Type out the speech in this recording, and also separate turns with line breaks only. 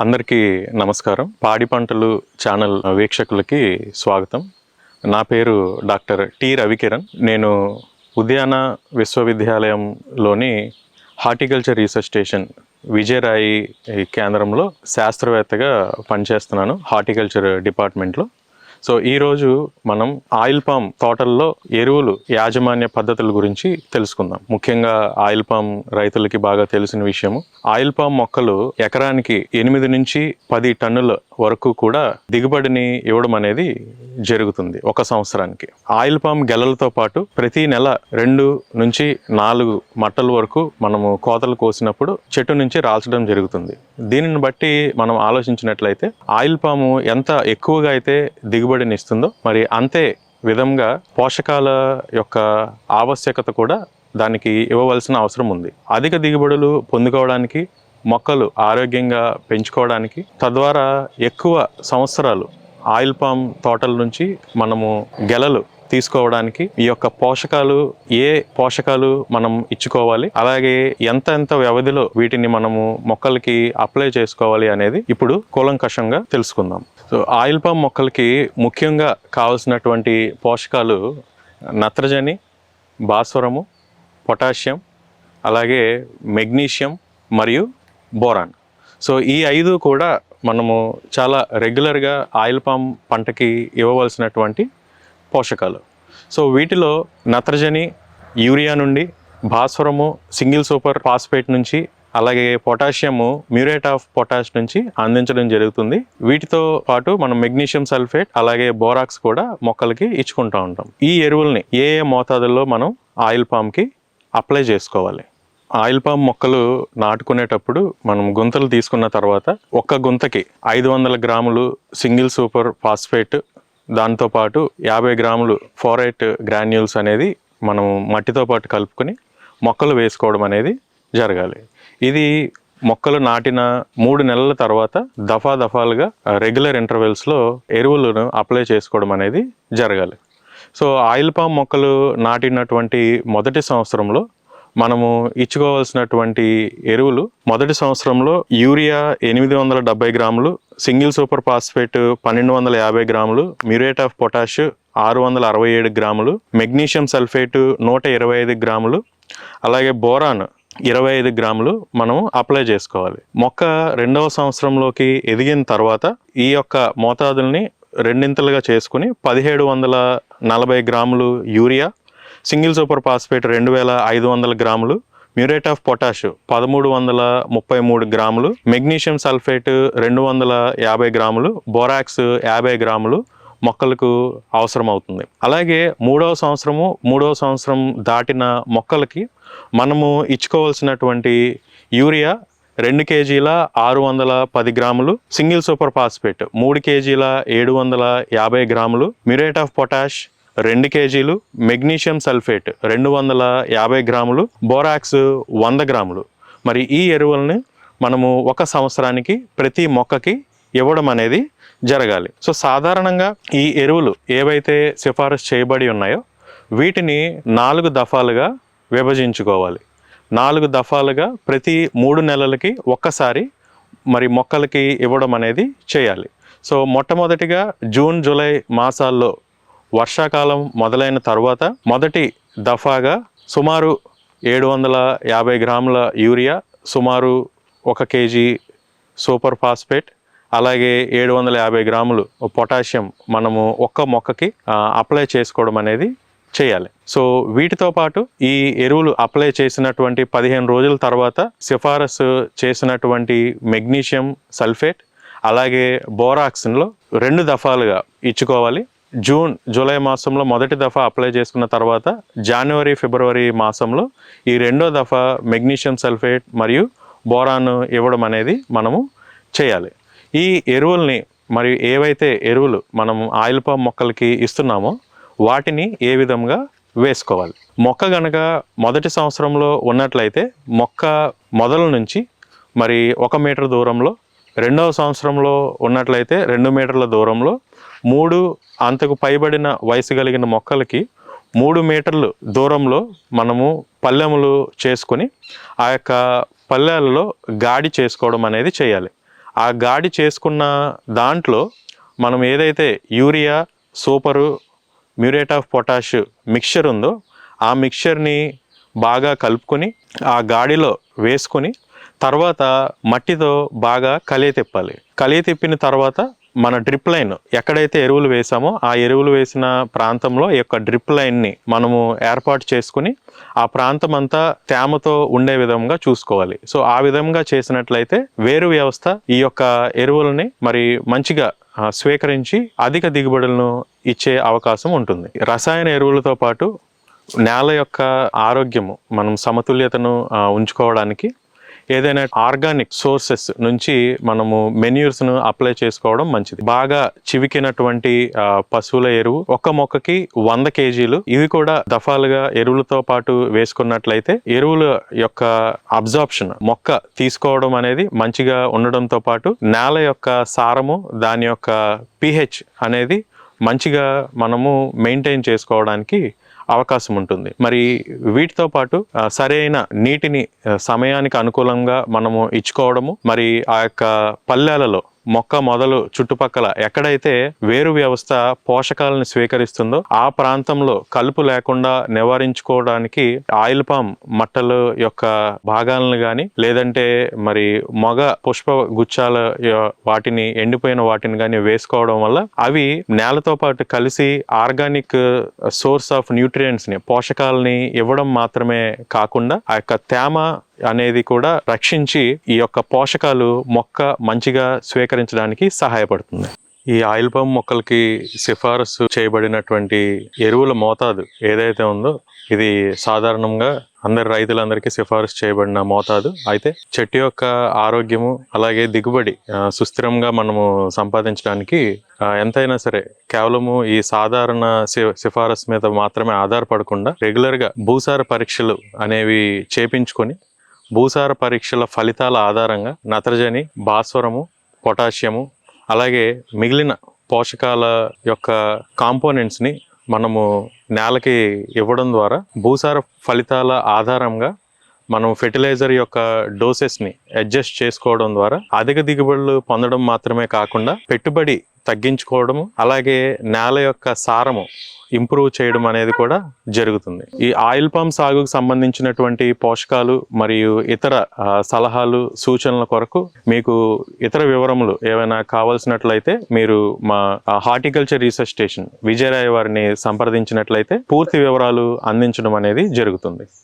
అందరికీ నమస్కారం. పాడి పంటలు ఛానల్ వీక్షకులకి స్వాగతం. నా పేరు డాక్టర్ టి రవికిరణ్. నేను ఉద్యాన విశ్వవిద్యాలయంలోని హార్టికల్చర్ రీసెర్చ్ స్టేషన్ విజయరాయి కేంద్రంలో శాస్త్రవేత్తగా పనిచేస్తున్నాను హార్టికల్చర్ డిపార్ట్మెంట్లో. సో ఈరోజు మనం ఆయిల్ పామ్ తోటల్లో ఎరువులు యాజమాన్య పద్ధతుల గురించి తెలుసుకుందాం. ముఖ్యంగా ఆయిల్ పామ్ రైతులకి బాగా తెలిసిన విషయము. ఆయిల్ పామ్ మొక్కలు ఎకరానికి ఎనిమిది నుంచి పది టన్నుల వరకు కూడా దిగుబడిని ఇవ్వడం అనేది జరుగుతుంది ఒక సంవత్సరానికి. ఆయిల్ పామ్ గెలలతో పాటు ప్రతి నెల రెండు నుంచి నాలుగు మట్టల వరకు మనము కోతలు కోసినప్పుడు చెట్టు నుంచి రాల్చడం జరుగుతుంది. దీనిని బట్టి మనం ఆలోచించినట్లయితే ఆయిల్ పాము ఎంత ఎక్కువగా అయితే దిగుబడిని ఇస్తుందో మరి అంతే విధంగా పోషకాల యొక్క ఆవశ్యకత కూడా దానికి ఇవ్వవలసిన అవసరం ఉంది. అధిక దిగుబడులు పొందుకోవడానికి మొక్కలు ఆరోగ్యంగా పెంచుకోవడానికి తద్వారా ఎక్కువ సంవత్సరాలు ఆయిల్ పామ్ తోటల నుంచి మనము గెలలు తీసుకోవడానికి ఈ యొక్క పోషకాలు ఏ పోషకాలు మనం ఇచ్చుకోవాలి అలాగే ఎంత ఎంత వ్యవధిలో వీటిని మనము మొక్కలకి అప్లై చేసుకోవాలి అనేది ఇప్పుడు కూలంకషంగా తెలుసుకుందాం. సో ఆయిల్ పామ్ మొక్కలకి ముఖ్యంగా కావలసినటువంటి పోషకాలు నత్రజని భాస్వరము పొటాషియం అలాగే మెగ్నీషియం మరియు బోరాన్. సో ఈ ఐదు కూడా మనము చాలా రెగ్యులర్గా ఆయిల్ పామ్ పంటకి ఇవ్వవలసినటువంటి పోషకాలు. సో వీటిలో నత్రజని యూరియా నుండి భాస్వరము సింగిల్ సూపర్ ఫాస్ఫేట్ నుంచి అలాగే పొటాషియము మ్యూరేట్ ఆఫ్ పొటాష్ నుంచి అందించడం జరుగుతుంది. వీటితో పాటు మనం మెగ్నీషియం సల్ఫేట్ అలాగే బోరాక్స్ కూడా మొక్కలకి ఇచ్చుకుంటూ ఉంటాం. ఈ ఎరువుల్ని ఏ ఏ మోతాదుల్లో మనం ఆయిల్ పామ్కి అప్లై చేసుకోవాలి? ఆయిల్ పామ్ మొక్కలు నాటుకునేటప్పుడు మనం గుంతలు తీసుకున్న తర్వాత ఒక్క గుంతకి ఐదు వందల గ్రాములు సింగిల్ సూపర్ ఫాస్ఫేట్ దాంతోపాటు యాభై గ్రాములు ఫోరైట్ గ్రాన్యూల్స్ అనేది మనం మట్టితో పాటు కలుపుకొని మొక్కలు వేసుకోవడం అనేది జరగాలి. ఇది మొక్కలు నాటిన మూడు నెలల తర్వాత దఫా దఫాలుగా రెగ్యులర్ ఇంటర్వెల్స్లో ఎరువులను అప్లై చేసుకోవడం అనేది జరగాలి. సో ఆయిల్ పామ్ మొక్కలు నాటినటువంటి మొదటి సంవత్సరంలో మనము ఇచ్చుకోవాల్సినటువంటి ఎరువులు మొదటి సంవత్సరంలో యూరియా ఎనిమిది వందల డెబ్బై గ్రాములు సింగిల్ సూపర్ ఫాస్ఫేట్ పన్నెండు వందల యాభై గ్రాములు మ్యూరేట్ ఆఫ్ పొటాష్ ఆరు వందల అరవై ఏడు గ్రాములు మెగ్నీషియం సల్ఫేట్ నూట ఇరవై ఐదు గ్రాములు అలాగే బోరాన్ ఇరవై ఐదు గ్రాములు మనం అప్లై చేసుకోవాలి. మొక్క రెండవ సంవత్సరంలోకి ఎదిగిన తర్వాత ఈ యొక్క మోతాదుల్ని రెండింతలుగా చేసుకుని పదిహేడు వందల నలభై గ్రాములు యూరియా సింగిల్ సూపర్ ఫాస్ఫేట్ రెండు వేల ఐదు వందల గ్రాములు మ్యూరేట్ ఆఫ్ పొటాష్ పదమూడు వందల ముప్పై మూడు గ్రాములు మెగ్నీషియం సల్ఫేట్ రెండు వందల యాభై గ్రాములు బోరాక్స్ యాభై గ్రాములు మొక్కలకు అవసరం అవుతుంది అలాగే మూడవ సంవత్సరము మూడవ సంవత్సరం దాటిన మొక్కలకి మనము ఇచ్చుకోవాల్సినటువంటి యూరియా రెండు కేజీల ఆరు వందల పది గ్రాములు సింగిల్ సూపర్ ఫాస్ఫేట్ మూడు కేజీల ఏడు వందల యాభై గ్రాములు మ్యూరేట్ ఆఫ్ పొటాష్ రెండు కేజీలు మెగ్నీషియం సల్ఫేట్ రెండు వందల యాభై గ్రాములు బోరాక్స్ వంద గ్రాములు. మరి ఈ ఎరువుల్ని మనము ఒక సంవత్సరానికి ప్రతి మొక్కకి ఇవ్వడం అనేది జరగాలి. సో సాధారణంగా ఈ ఎరువులు ఏవైతే సిఫారసు చేయబడి ఉన్నాయో వీటిని నాలుగు దఫాలుగా విభజించుకోవాలి. నాలుగు దఫాలుగా ప్రతి మూడు నెలలకి ఒక్కసారి మరి మొక్కలకి ఇవ్వడం అనేది చేయాలి. సో మొట్టమొదటిగా జూన్ జూలై మాసాల్లో వర్షాకాలం మొదలైన తర్వాత మొదటి దఫాగా సుమారు ఏడు వందల యాభై గ్రాముల యూరియా సుమారు ఒక కేజీ సూపర్ ఫాస్ఫేట్ అలాగే ఏడు వందల యాభై గ్రాములు పొటాషియం మనము ఒక్క మొక్కకి అప్లై చేసుకోవడం అనేది చేయాలి. సో వీటితో పాటు ఈ ఎరువులు అప్లై చేసినటువంటి పదిహేను రోజుల తర్వాత సిఫారసు చేసినటువంటి మెగ్నీషియం సల్ఫేట్ అలాగే బోరాక్సిన్లో రెండు దఫాలుగా ఇచ్చుకోవాలి. జూన్ జూలై మాసంలో మొదటి దఫా అప్లై చేసుకున్న తర్వాత జనవరి ఫిబ్రవరి మాసంలో ఈ రెండో దఫా మెగ్నీషియం సల్ఫేట్ మరియు బోరాన్ ఇవ్వడం అనేది మనము చేయాలి. ఈ ఎరువుల్ని మరియు ఏవైతే ఎరువులు మనం ఆయిల్ పామ్ మొక్కలకి ఇస్తున్నామో వాటిని ఏ విధంగా వేసుకోవాలి? మొక్క గనక మొదటి సంవత్సరంలో ఉన్నట్లయితే మొక్క మొదల నుంచి మరి ఒక మీటర్ దూరంలో రెండవ సంవత్సరంలో ఉన్నట్లయితే రెండు మీటర్ల దూరంలో మూడు అంతకు పైబడిన వయసు కలిగిన మొక్కలకి మూడు మీటర్లు దూరంలో మనము పల్లెములు చేసుకొని ఆ యొక్క పల్లెలలో గాడి చేసుకోవడం అనేది చేయాలి. ఆ గాడి చేసుకున్న దాంట్లో మనం ఏదైతే urea super muriate of potash mixture ఉందో ఆ మిక్చర్ని బాగా కలుపుకొని ఆ గాడిలో వేసుకొని తర్వాత మట్టితో బాగా కలియ తిప్పాలి. కలియ తిప్పిన తర్వాత మన డ్రిప్ లైన్ ఎక్కడైతే ఎరువులు వేసామో ఆ ఎరువులు వేసిన ప్రాంతంలో ఈ యొక్క డ్రిప్ లైన్ని మనము ఏర్పాటు చేసుకుని ఆ ప్రాంతం అంతా తేమతో ఉండే విధంగా చూసుకోవాలి. సో ఆ విధంగా చేసినట్లయితే వేరు వ్యవస్థ ఈ యొక్క ఎరువులని మరి మంచిగా స్వీకరించి అధిక దిగుబడులను ఇచ్చే అవకాశం ఉంటుంది. రసాయన ఎరువులతో పాటు నేల యొక్క ఆరోగ్యము మనం సమతుల్యతను ఉంచుకోవడానికి ఏదైనా ఆర్గానిక్ సోర్సెస్ నుంచి మనము మెన్యూర్స్ను అప్లై చేసుకోవడం మంచిది. బాగా చివికినటువంటి పశువుల ఎరువు ఒక మొక్కకి వంద కేజీలు. ఇవి కూడా దఫాలుగా ఎరువులతో పాటు వేసుకున్నట్లయితే ఎరువుల యొక్క అబ్జార్ప్షన్ మొక్క తీసుకోవడం అనేది మంచిగా ఉండడంతో పాటు నేల యొక్క సారము దాని యొక్క పిహెచ్ అనేది మంచిగా మనము మెయింటైన్ చేసుకోవడానికి అవకాశం ఉంటుంది. మరి వీటితో పాటు సరైన నీటిని సమయానికి అనుకూలంగా మనము ఇచ్చుకోవడము మరి ఆ యొక్క పల్లెలలో మొక్క మొదలు చుట్టుపక్కల ఎక్కడైతే వేరు వ్యవస్థ పోషకాలను స్వీకరిస్తుందో ఆ ప్రాంతంలో కలుపు లేకుండా నివారించుకోవడానికి ఆయిల్ పామ్ మట్టల యొక్క భాగాలను కానీ లేదంటే మరి మొగ పుష్ప గుచ్చాల వాటిని ఎండిపోయిన వాటిని కానీ వేసుకోవడం వల్ల అవి నేలతో పాటు కలిసి ఆర్గానిక్ సోర్స్ ఆఫ్ న్యూట్రియంట్స్ని పోషకాలని ఇవ్వడం మాత్రమే కాకుండా ఆ యొక్క తేమ అనేది కూడా రక్షించి ఈ యొక్క పోషకాలు మొక్క మంచిగా స్వీకరించడానికి సహాయపడుతుంది. ఈ ఆయిల్ పంప్ మొక్కలకి సిఫారసు చేయబడినటువంటి ఎరువుల మోతాదు ఏదైతే ఉందో ఇది సాధారణంగా అందరి రైతులందరికీ సిఫారసు చేయబడిన మోతాదు. అయితే చెట్టు యొక్క ఆరోగ్యము అలాగే దిగుబడి సుస్థిరంగా మనము సంపాదించడానికి ఎంతైనా సరే కేవలము ఈ సాధారణ సి- సిఫారసు మీద మాత్రమే ఆధారపడకుండా రెగ్యులర్గా భూసార పరీక్షలు అనేవి చేపించుకొని భూసార పరీక్షల ఫలితాల ఆధారంగా నత్రజని భాస్వరము పొటాషియము అలాగే మిగిలిన పోషకాల యొక్క కాంపోనెంట్స్ని మనము నేలకి ఇవ్వడం ద్వారా భూసార ఫలితాల ఆధారంగా మనం ఫెర్టిలైజర్ యొక్క డోసెస్ని అడ్జస్ట్ చేసుకోవడం ద్వారా అధిక దిగుబడులు పొందడం మాత్రమే కాకుండా పెట్టుబడి తగ్గించుకోవడము అలాగే నేల యొక్క సారము ఇంప్రూవ్ చేయడం అనేది కూడా జరుగుతుంది. ఈ ఆయిల్ పామ్ సాగుకు సంబంధించినటువంటి పోషకాలు మరియు ఇతర సలహాలు సూచనల కొరకు మీకు ఇతర వివరములు ఏమైనా కావాల్సినట్లయితే మీరు మా హార్టికల్చర్ రీసెర్చ్ స్టేషన్ విజయరాయ వారిని సంప్రదించినట్లయితే పూర్తి వివరాలు అందించడం అనేది జరుగుతుంది.